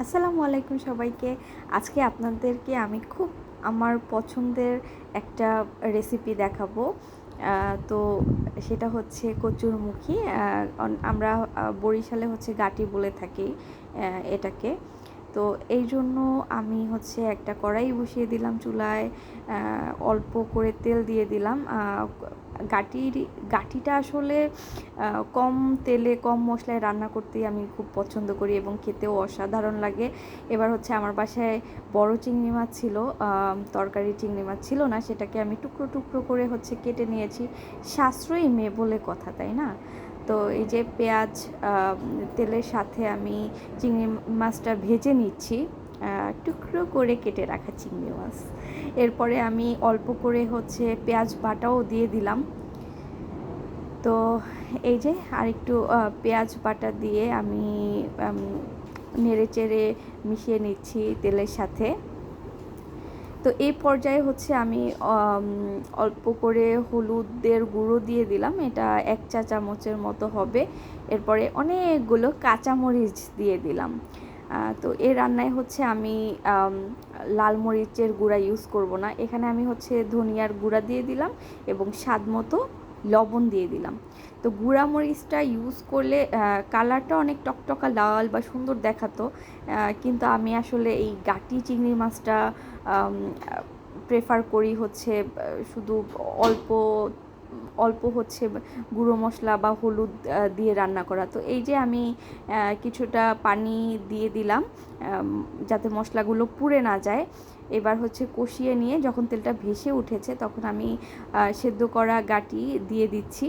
আসসালামু আলাইকুম সবাইকে। আজকে আপনাদেরকে আমি খুব আমার পছন্দের একটা রেসিপি দেখাবো। তো সেটা হচ্ছে কচুরমুখী। আমরা বরিশালে হচ্ছে গাটি বলে থাকি এটাকে। তো এই জন্য আমি হচ্ছে একটা কড়াই বসিয়ে দিলাম চুলায় অল্প করে তেল দিয়ে দিলাম। গাটির, গাটিটা আসলে কম তেলে, কম মশলায় রান্না করতেই আমি খুব পছন্দ করি এবং খেতেও অসাধারণ লাগে। এবার হচ্ছে আমার বাসায় বড় চিংড়ি মাছ ছিল তরকারি চিংড়ি মাছ ছিল না, সেটাকে আমি টুকরো টুকরো করে হচ্ছে কেটে নিয়েছি। সাশ্রয়ী মেয়ে বলে কথা, তাই না? তো এই যে পেঁয়াজ তেলের সাথে আমি চিংড়ি মাছটা ভেজে নিচ্ছি। টুকরো করে কেটে রাখা চিংড়ি মাছ। এরপরে আমি অল্প করে হচ্ছে পেঁয়াজ বাটাও দিয়ে দিলাম। তো এই যে আরেকটু আহ, পেঁয়াজ বাটা দিয়ে আমি নেড়ে চেড়ে মিশিয়ে নিচ্ছি তেলের সাথে। তো এই পর্যায়ে হচ্ছে আমি অল্প করে হলুদের গুঁড়ো দিয়ে দিলাম। এটা এক চা চামচের মতো হবে। এরপরে অনেকগুলো কাঁচামরিচ দিয়ে দিলাম। তো এই রান্নায় হচ্ছে আমি লাল মরিচের গুঁড়া ইউজ করব না। এখানে আমি হচ্ছে ধনিয়ার গুঁড়া দিয়ে দিলাম এবং স্বাদ মতো লবণ দিয়ে দিলাম। তো গুঁড়া মরিচটা ইউজ করলে কালারটা অনেক টকটকা লাল বা সুন্দর দেখাতো কিন্তু আমি আসলে এই গাটি চিংড়ি মাছটা প্রেফার করি হচ্ছে শুধু অল্প অল্প হচ্ছে গুঁড়ো মশলা বা হলুদ দিয়ে রান্না করা। তো এই যে আমি কিছুটা পানি দিয়ে দিলাম যাতে মশলাগুলো পুড়ে না যায়, এবার হচ্ছে কষিয়ে নিয়ে যখন তেলটা ভেসে উঠেছে তখন আমি সেদ্ধ করা গাটি দিয়ে দিচ্ছি।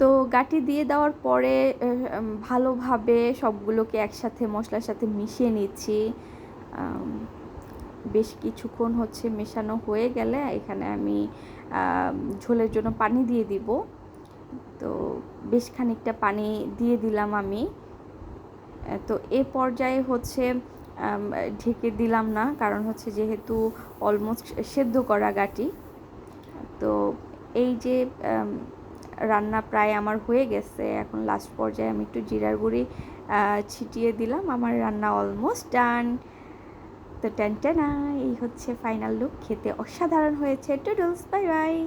তো গাটি দিয়ে দেওয়ার পরে ভালোভাবে সবগুলোকে একসাথে মশলার সাথে মিশিয়ে নিচ্ছি। বেশ কিছুক্ষণ হচ্ছে মেশানো হয়ে গেলে এখানে আমি ঝোলের জন্য পানি দিয়ে দিব। তো বেশ খানিকটা পানি দিয়ে দিলাম আমি। তো এ পর্যায়ে হচ্ছে ঢেকে দিলাম না, কারণ হচ্ছে যেহেতু অলমোস্ট সেদ্ধ করা গাটি। তো এই যে রান্না প্রায় আমার হয়ে গেছে, এখন লাস্ট পর্যায়ে আমি একটু জিরার গুঁড়ি ছিটিয়ে দিলাম, আমার রান্না অলমোস্ট ডান তো টেন এই হচ্ছে ফাইনাল লুক খেতে অসাধারণ হয়েছে। টুডলস বাই বাই